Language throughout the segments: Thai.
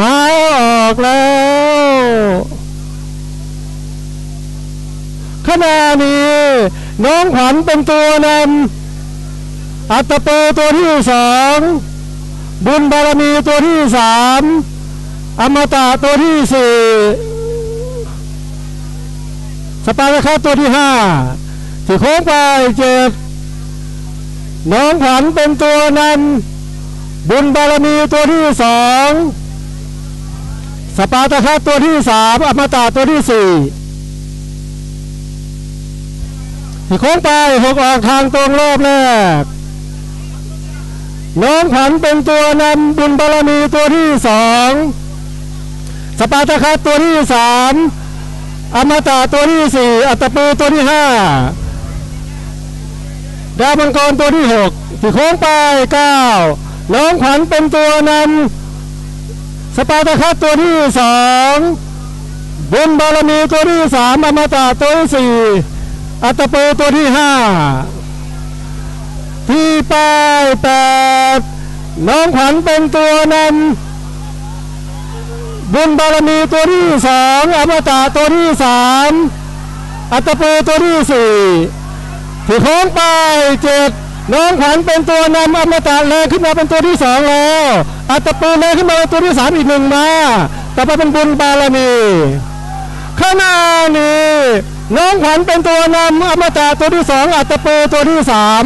ม้ออกแล้วขณะนี้ น้องขวัญเป็นตัวนำอัตตเปตัวที่สองบุญบารมีตัวที่สามอมตะตัวที่สี่สปาร์คาตัวที่ห้าที่โค้งไปเจ็ดน้องขวัญเป็นตัวนำบุญบารมีตัวที่สอง สปาร์คาตัวที่สามอมตะตัวที่สี่โค้งไปหกออกทางตรงรอบแรกน้องขวัญเป็นตัวนำบุญบารมีตัวที่สองสปาตาคัตัวที่สามอมตะตัวที่สี่อัตตปูตัวที่ห้าดาวมังกรตัวที่หกที่โค้งไปเก้าน้องขวัญเป็นตัวนำ สปาร์ตาคัสตัวที่สองบุญบารมีตัวที่สามอมตะตัวที่สี่อัตตปูตัวที่ห้าที่ป้ายแปดน้องขวัญเป็นตัวนำบุญบารมีตัวที่สองอมตะตัวที่สามอัตตปูตัวที่สี่ที่โค้งไปเจ็ด น้องขวัญเป็นตัวนำอมตะแรงขึ้นมาเป็นตัวที่สองแล้วอัตตปูแรงขึ้นมาเป็นตัวที่สามอีกหนึ่งมาต่อไปเป็นบุญบารมีขณะนี้น้องขวัญเป็นตัวนำอมตะตัวที่สองอัตตปูตัวที่สาม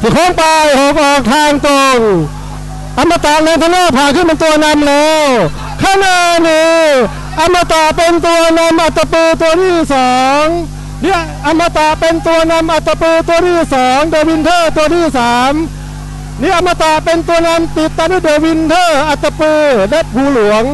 ที่โค้งไปหกออกทางตรงอมตะเลนทนาผ่านขึ้นเป็นตัวนำแล้วข้างหน้านี้อมตะเป็นตัวนำอัตตปูตัวที่สอง เนี่ยอมตะเป็นตัวนำอัตปูตัวที่สองเดวินเทอร์ตัวที่สามนี่อมตะเป็นตัวนำติดตานุเดวินเทอร์อัตตปูและภูหลวง